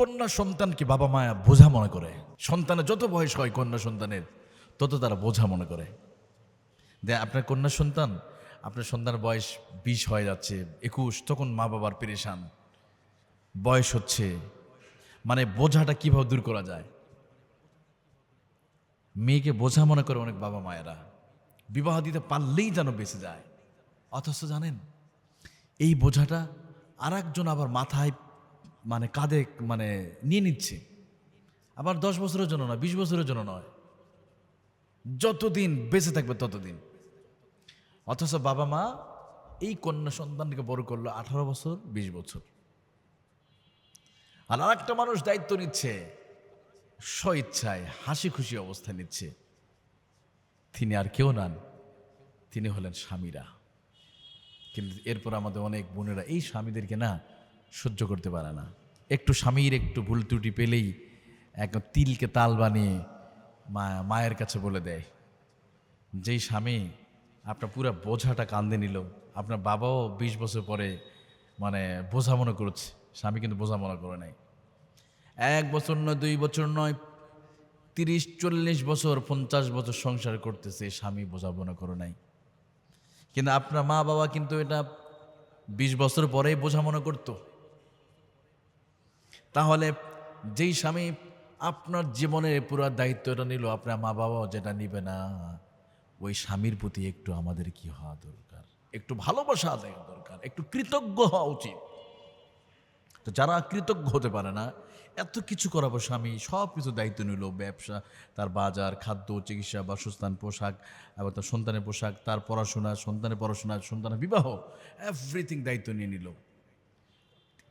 কন্যা সন্তানকে বাবা মায়া বোঝা মনে করে? সন্তানের যত বয়স হয় কন্যা সন্তানের, তত তারা বোঝা মনে করে। দে আপনার কন্যা সন্তান, আপনার সন্তানের বয়স বিশ হয়ে যাচ্ছে, একুশ, তখন মা বাবার পেরেশান। বয়স হচ্ছে মানে বোঝাটা কীভাবে দূর করা যায়? মেয়েকে বোঝা মনে করে অনেক বাবা মায়েরা। বিবাহ দিতে পারলেই যেন বেঁচে যায়। অথচ জানেন, এই বোঝাটা আর আবার মাথায় মানে কাঁধে মানে নিয়ে নিচ্ছে। আবার দশ বছরের জন্য নয়, বিশ বছরের জন্য নয়। যতদিন বেঁচে থাকবে ততদিন। অথচ বাবা মা এই কন্যা সন্তানকে বড় করল আঠারো বছর, বিশ বছর। আর আরেকটা মানুষ দায়িত্ব নিচ্ছে, স্বইচ্ছায় হাসি খুশি অবস্থা নিচ্ছে। তিনি আর কেউ নান, তিনি হলেন স্বামীরা। কিন্তু এরপর আমাদের অনেক বোনেরা, এই স্বামীদেরকে না সহ্য করতে পারে না। একটু স্বামীর একটু ভুল ত্রুটি পেলেই এক তিলকে তাল বানিয়ে মা, মায়ের কাছে বলে দেয়, যেই স্বামী আপনার পুরো বোঝাটা কান্দে নিল, আপনার বাবাও বিশ বছর পরে মানে বোঝা মনে করছে, স্বামী কিন্তু বোঝা মনে করে নাই। এক বছর নয়, দুই বছর নয়, তিরিশ, চল্লিশ বছর, পঞ্চাশ বছর সংসার করতেছে স্বামী বোঝা মনে করে নাই। কিন্তু আপনার মা বাবা কিন্তু এটা বিশ বছর পরেই বোঝা মনে করত। তাহলে যেই স্বামী আপনার জীবনের পুরো দায়িত্বটা নিল, আপনার মা বাবাও যেটা নিবে না, ওই স্বামীর প্রতি একটু আমাদের কি হওয়া দরকার? একটু ভালোবাসা দেওয়া দরকার, একটু কৃতজ্ঞ হওয়া উচিত। তো যারা কৃতজ্ঞ হতে পারে না, এত কিছু করাবো স্বামী, সব কিছু দায়িত্ব নিল, ব্যবসা, তার বাজার, খাদ্য, চিকিৎসা, বাসস্থান, পোশাক এবং তার সন্তানের পোশাক, তার পড়াশোনা, সন্তানের পড়াশোনা, সন্তানের বিবাহ এভরিথিং দায়িত্ব নিয়ে নিল।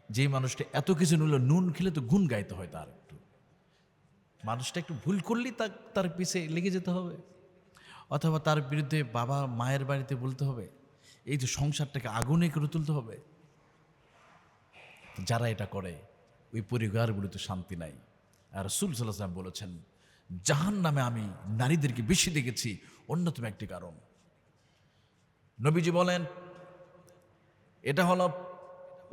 যেই মানুষটা এত কিছু নিল, নুন খেলে তো গুণ গাইতে হয় তার একটু। মানুষটা একটু ভুল করলেই তার তার পিছে লেগে যেতে হবে। অথবা তার বিরুদ্ধে বাবা মায়ের বাড়িতে বলতে হবে, এই যে সংসারটাকে আগুনে করে তুলতে হবে। যারা এটা করে, ওই পরিবারগুলোতে শান্তি নাই। আর রসুল সাল্লাম বলেছেন, জাহান নামে আমি নারীদেরকে বেশি দেখেছি, অন্যতম একটি কারণ। নবীজি বলেন, এটা হলো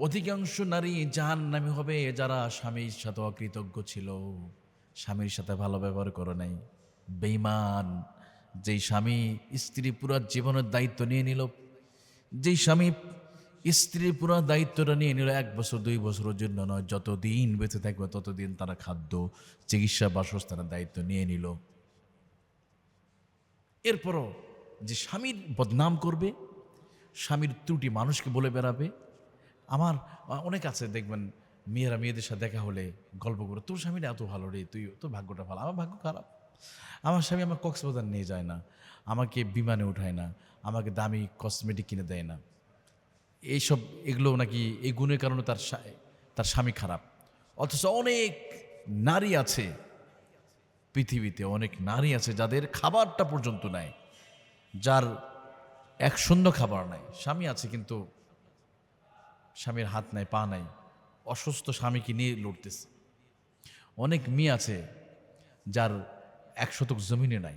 অধিকাংশ নারী জাহান নামে হবে যারা স্বামীর সাথে অকৃতজ্ঞ ছিল, স্বামীর সাথে ভালো ব্যবহার করে নাই। বেইমান যেই স্বামী স্ত্রী পুরা জীবনের দায়িত্ব নিয়ে নিল, যেই স্বামী স্ত্রীর পুরো দায়িত্বটা নিয়ে নিল, এক বছর, দুই বছরের জন্য নয়, যতদিন বেঁচে থাকবে, ততদিন তারা খাদ্য, চিকিৎসা, বাসস্থানের দায়িত্ব নিয়ে নিল। এরপরও যে স্বামীর বদনাম করবে, স্বামীর ত্রুটি মানুষকে বলে বেড়াবে আমার অনেক আছে, দেখবেন, মেয়েরা মেয়েদের সাথে দেখা হলে গল্প করে, তোর স্বামীটা এত ভালো রে, তুই, তোর ভাগ্যটা ভালো, আমার ভাগ্য খারাপ। আমার স্বামী আমার কক্সবাজার নিয়ে যায় না, আমাকে বিমানে উঠায় না, আমাকে দামি কসমেটিক কিনে দেয় না। এইসব, এগুলো নাকি, এই গুণের কারণে তার তার স্বামী খারাপ। অথচ অনেক নারী আছে পৃথিবীতে, অনেক নারী আছে যাদের খাবারটা পর্যন্ত নাই, যার এক শূন্য খাবার নাই। স্বামী আছে কিন্তু স্বামীর হাত নাই, পা নাই। অসুস্থ স্বামীকে নিয়ে লড়তেছে? অনেক মেয়ে আছে যার এক শতক জমিনে নাই।